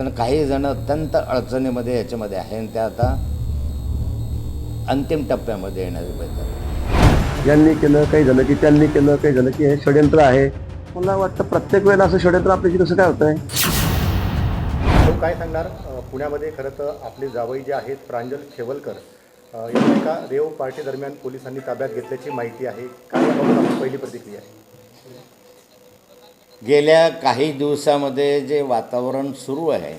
कारण काही जण अत्यंत अडचणीमध्ये याच्यामध्ये आहे आणि त्या आता अंतिम टप्प्यामध्ये येण्याचे पाहिजे यांनी केलं काही झालं की त्यांनी केलं काही झालं की हे षडयंत्र आहे. मला वाटतं प्रत्येक वेळेला असं षडयंत्र आपल्याशी कसं काय होत आहे तो काय सांगणार? पुण्यामध्ये खरं तर आपले जावई जे आहेत प्रांजल शेवलकर अ, यांना एका रेव पार्टी दरम्यान पोलिसांनी ताब्यात घेतल्याची माहिती आहे. काय याबाबत आपली पहिली प्रतिक्रिया आहे? गेल्या काही दिवसामध्ये जे वातावरण सुरू आहे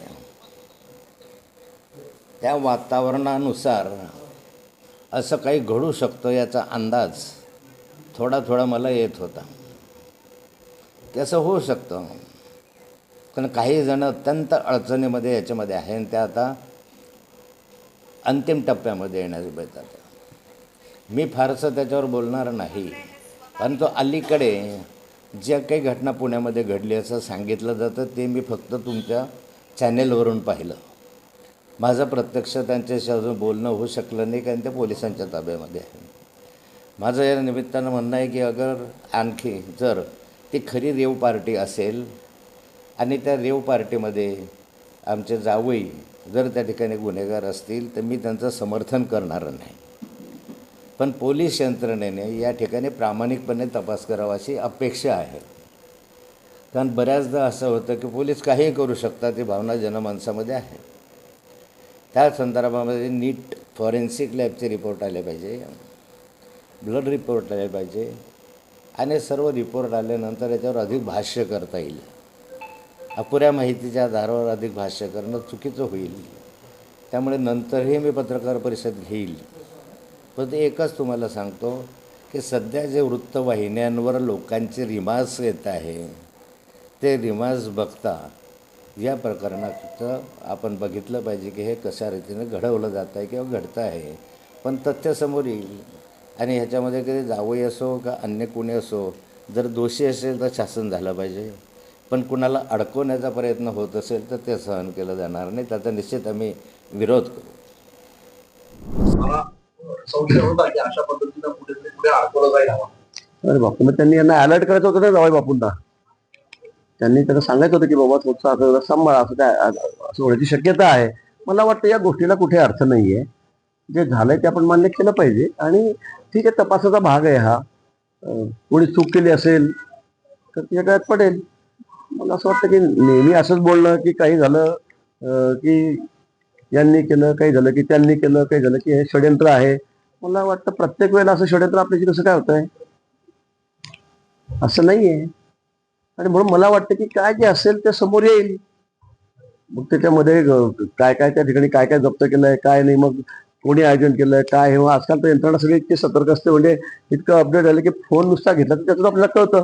त्या वातावरणानुसार असं काही घडू शकतं याचा अंदाज थोडा थोडा मला येत होता. की असं होऊ शकतं. कारण काही जण अत्यंत अडचणीमध्ये याच्यामध्ये आहे आणि त्या आता अंतिम टप्प्यामध्ये येण्याचे बेतात मी फारसं त्याच्यावर बोलणार नाही. परंतु अलीकडे ज्या काही घटना पुण्यामध्ये घडली असं सांगितलं जातं ते मी फक्त तुमच्या चॅनेलवरून पाहिलं. माझं प्रत्यक्ष त्यांच्याशी अजून बोलणं होऊ शकलं नाही कारण ते पोलिसांच्या ताब्यामध्ये आहे माझं या निमित्तानं म्हणणं आहे की अगर आणखी जर ती खरी रेव पार्टी असेल आणि त्या रेव पार्टीमध्ये आमचे जावई जर त्या ठिकाणी गुन्हेगार असतील तर मी त्यांचं समर्थन करणार नाही. पण पोलीस यंत्रणेने या ठिकाणी प्रामाणिकपणे तपास करावा अशी अपेक्षा आहे. कारण बऱ्याचदा असं होतं की पोलीस काहीही करू शकतात ही भावना जनमानसामध्ये आहे. त्या संदर्भामध्ये नीट फॉरेन्सिक लॅबचे रिपोर्ट आले पाहिजे ब्लड रिपोर्ट आले पाहिजे आणि सर्व रिपोर्ट आल्यानंतर याच्यावर अधिक भाष्य करता येईल. अपुऱ्या माहितीच्या आधारावर अधिक भाष्य करणं चुकीचं होईल. त्यामुळे नंतरही मी पत्रकार परिषद घेईल. पण ते एकच तुम्हाला सांगतो की सध्या जे वृत्तवाहिन्यांवर लोकांचे रिमाज येत आहे ते रिमाज बघता या प्रकरणात आपण बघितलं पाहिजे की हे कशा रीतीने घडवलं जात आहे किंवा घडतं आहे. पण तथ्य समोर येईल. आणि ह्याच्यामध्ये कधी जावई असो का अन्य कोणी असो जर दोषी असेल तर शासन झालं पाहिजे. पण कुणाला अडकवण्याचा प्रयत्न होत असेल तर ते सहन केलं जाणार नाही. त्याचा निश्चित आम्ही विरोध करू. संशय होता की अशा पद्धतीनं पुढे पुढे अडकवलं जाईल हवा. अरे बापू मग त्यांनी यांना अलर्ट करायचं होतं ना जावई बापूंना? त्यांनी त्यांना सांगायचं होतं की बाबा थोडंसं असं सांभाळा असं काय असं होण्याची शक्यता आहे. मला वाटतं या गोष्टीला कुठे अर्थ नाहीये. जे झालंय ते आपण मान्य केलं पाहिजे आणि ठीक आहे तपासाचा भाग आहे हा. कोणी चूक केली असेल तर तिच्या गळ्यात पडेल मला असं वाटतं की नेहमी असंच बोलणं की काही झालं की यांनी केलं काही झालं की त्यांनी केलं काही झालं की हे षडयंत्र आहे. मला वाटतं प्रत्येक वेळेला असं षडयंत्र आपल्याशी कसं काय होत आहे असं नाहीये. आणि म्हणून मला वाटतं की काय जे असेल ते समोर येईल. मग त्याच्यामध्ये काय काय त्या ठिकाणी काय काय जप्त केलंय काय नाही मग कोणी आयोजन केलंय काय हे आजकाल तर यंत्रणा सगळी इतकी सतर्क असते म्हणजे इतकं अपडेट झालं की फोन नुसता घेतला तर त्यातून आपल्याला कळतं.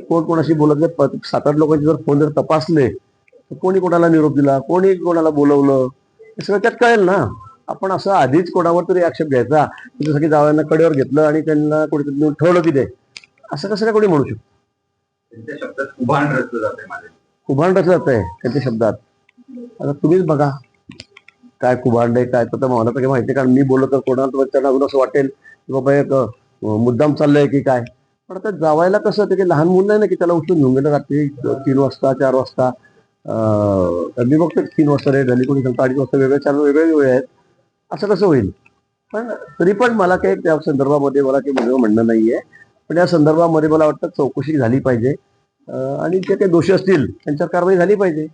कोण कोणाशी बोलत नाही सात आठ लोकांचे जर फोन जर तपासले तर कोणी कोणाला निरोप दिला कोणी कोणाला बोलवलं हे सगळं त्यात कळेल ना. आपण असं आधीच कोणावर तरी आक्षेप घ्यायचा. जसं की जावयांना कडेवर घेतलं आणि त्यांना कोणीतरी ठेवलं की ते असं कसं काय कोणी म्हणू शकतो? उभाण रचलं जाते कुभांड आहे त्यांच्या शब्दात. आता तुम्हीच बघा. काय कुभांड आहे काय तर मला तर काही माहिती कारण मी बोललो तर कोणाला त्यांना अजून असं वाटेल की बाबा एक मुद्दाम चाललंय की काय. पण आता जावायला कसं होतं की लहान मुलं नाही ना की त्याला उठून घेऊन गेलं रात्री तीन वाजता चार वाजता मी बघतो तीन वाजता रेट झाली कोणी सांगतं अडीच वाजता वेगळे चार वेगळे वेळ आहेत. असं कसं होईल? पण तरी पण मला काही त्या संदर्भामध्ये मला काही वेगळं म्हणणं नाहीये. पण या संदर्भामध्ये मला वाटतं चौकशी झाली पाहिजे. आणि जे काही दोषी असतील त्यांच्यावर कारवाई झाली पाहिजे.